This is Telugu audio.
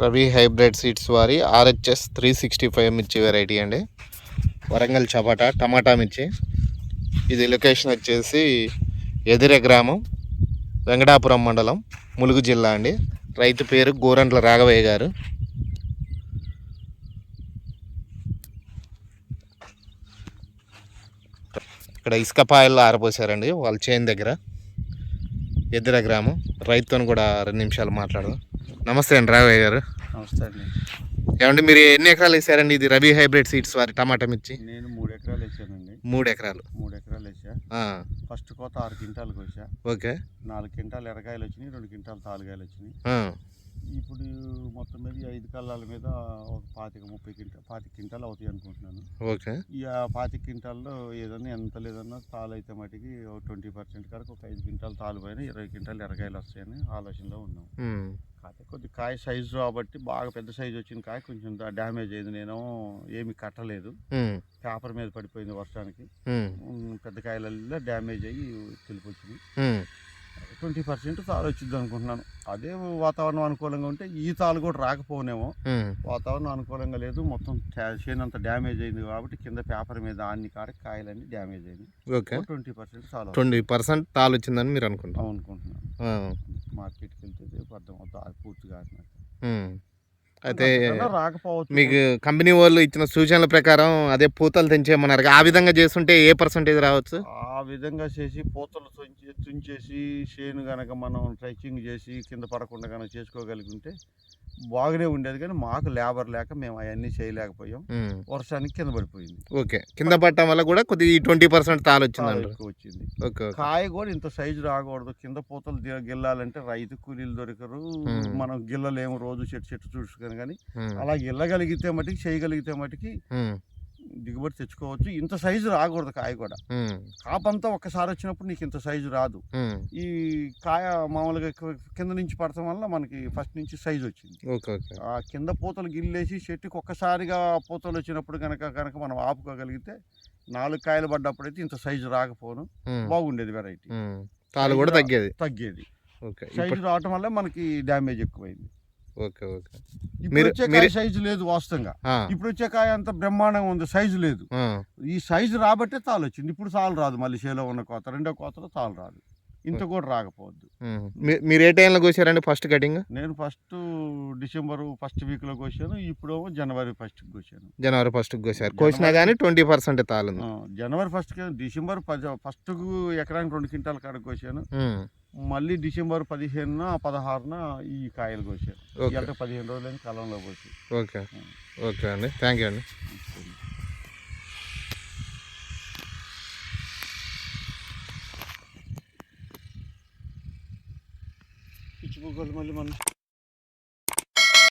రవి హైబ్రిడ్ సీడ్స్ వారి ఆర్హెచ్ఎస్ త్రీ సిక్స్టీ ఫైవ్ మిర్చి వెరైటీ అండి. వరంగల్ చపాటా టమాటా మిర్చి. ఇది లొకేషన్ వచ్చేసి ఎదిరే గ్రామం వెంకటాపురం మండలం ములుగు జిల్లా అండి. రైతు పేరు గోరంట్ల రాఘవయ్య గారు. ఇక్కడ ఇసుక పాయల్లో ఆరపోసారండి వాళ్ళ చేను దగ్గర. ఎదిర గ్రామం. రైతుతో కూడా రెండు నిమిషాలు మాట్లాడదాం. నమస్తే అండి రాఘవయ్య గారు. నమస్తే అండి. ఏమంటే మీరు ఎన్ని ఎకరాలు వేసారండి ఇది? రవి హైబ్రిడ్ సీడ్స్ వారి టమాటా మిర్చి? నేను మూడు ఎకరాలు వేసానండి. మూడు ఎకరాలు. మూడు ఎకరాలు వేసా. ఫస్ట్ కోత ఆరు క్వింటాలు కోసా ఓకే. నాలుగు క్వింటాలు ఎరకాయలు వచ్చినాయి రెండు క్వింటాలు తాలుగాయలు వచ్చినాయి. ఇప్పుడు మొత్తం మీద ఐదు కళ్ళాల మీద ఒక పాతిక ముప్పై క్వింటా పాతిక క్వింటాలు అవుతాయి అనుకుంటున్నాను. ఓకే. ఈ ఆ పాతిక క్వింటాల్లో ఏదన్నా ఎంత లేదన్నా తాలు అయితే మటుకి ట్వంటీ పర్సెంట్ కరకు ఒక ఐదు క్వింటాలు తాలు పైన ఇరవై క్వింటాలు ఎరకాయలు వస్తాయని ఆలోచనలో ఉన్నాం. కాకపోతే కొద్ది కాయ సైజు కాబట్టి బాగా పెద్ద సైజు వచ్చిన కాయ కొంచెం డ్యామేజ్ అయింది. నేను ఏమి కట్టలేదు. పేపర్ మీద పడిపోయింది వర్షానికి. పెద్ద కాయలలో డ్యామేజ్ అయ్యి తెలిపి వచ్చింది. ట్వంటీ పర్సెంట్ తాలు వచ్చింది అనుకుంటున్నాను. అదే వాతావరణం అనుకూలంగా ఉంటే ఈ తాలు కూడా రాకపోనేమో వాతావరణం అనుకూలంగా లేదు. మొత్తం చేను అంతా డ్యామేజ్ అయింది కాబట్టి కింద పేపర్ మీద అన్ని కాడ కాయలన్నీ డ్యామేజ్ అయింది ఓకే. ట్వంటీ పర్సెంట్ తాలు ట్వంటీ పర్సెంట్ తాలు వచ్చిందని మీరు అనుకుంటున్నాను ఆ, మార్కెట్కి వెళ్తే రేపు అర్థం అది పూర్తిగా ఆడినాక. అయితే మీకు కంపెనీ వాళ్ళు ఇచ్చిన సూచనల ప్రకారం అదే పూతలు తెంచేయమన్నారు. ఆ విధంగా చేస్తుంటే ఏ పర్సంటేజ్ రావచ్చు? ఆ విధంగా చేసి పూతలు తుంచి తుంచేసి చేను గనక మనం ట్రైచింగ్ చేసి కింద పడకుండా కనుక చేసుకోగలిగితే బాగానే ఉండేది. కానీ మాకు లేబర్ లేక మేము అవన్నీ చేయలేకపోయాం. వర్షానికి కింద పడిపోయింది. ఓకే. కింద పట్టడం వల్ల కూడా కొద్దిగా ఈ ట్వంటీ పర్సెంట్ తాలు వచ్చింది ఓకే ఓకే. కాయ కూడా ఇంత సైజు రాకూడదు. కింద పూతలు గిల్లాలంటే రైతు కూలీలు దొరకరు. మనం గిల్లలేము. రోజు చెట్టు చెట్టు చూసుకొని కానీ అలా గిల్లగలిగితే మటుకి చేయగలిగితే మటుకి దిగుబడి తెచ్చుకోవచ్చు. ఇంత సైజు రాకూడదు కాయ కూడా. కాపంతా ఒక్కసారి వచ్చినప్పుడు నీకు ఇంత సైజు రాదు. ఈ కాయ మామూలుగా కింద నుంచి పడటం వల్ల మనకి ఫస్ట్ నుంచి సైజు వచ్చింది. ఆ కింద పూతలు గిల్లేసి చెట్టుకి ఒక్కసారిగా పూతలు వచ్చినప్పుడు కనుక కనుక మనం ఆపుకోగలిగితే నాలుగు కాయలు పడ్డప్పుడైతే ఇంత సైజు రాకపోను. బాగుండేది వెరైటీ. తాలు కూడా తగ్గేది. తగ్గేది. సైజు రావటం వల్ల మనకి డ్యామేజ్ ఎక్కువైంది. Okay okay. ఇప్పుడు వచ్చే కాయ సైజు లేదు వాస్తవంగా. ఇప్పుడు వచ్చే కాయ అంత బ్రహ్మాండంగా ఉంది సైజు లేదు. ఈ సైజు రాబట్టే తాలు వచ్చింది. ఇప్పుడు తాలు రాదు మళ్ళీ చేలో ఉన్న కోత రెండో కోతలో తాలు రాదు. ఇంత కూడా రాకపోవద్దు. మీరు ఏ టైంలో కోసారండి ఫస్ట్ కటింగ్ నేను ఫస్ట్ డిసెంబర్ ఫస్ట్ వీక్లో కోసాను ఇప్పుడు జనవరి ఫస్ట్కి కోసాను. జనవరి ఫస్ట్ కోసారు. కోసినా కానీ ట్వంటీ పర్సెంట్ తాలు జనవరి ఫస్ట్కి డిసెంబర్ పది ఫస్ట్కు ఎకరానికి రెండు క్వింటాల కాడ కోసాను. మళ్ళీ డిసెంబర్ పదిహేనున పదహారున ఈ కాయలు ఓకే. ఇవాళ పదిహేను రోజులైన కాలంలో కోసి. ఓకే. ఓకే అండి. థ్యాంక్ యూ అండి. పిచ్చి పువ్వులు మళ్ళీ మనం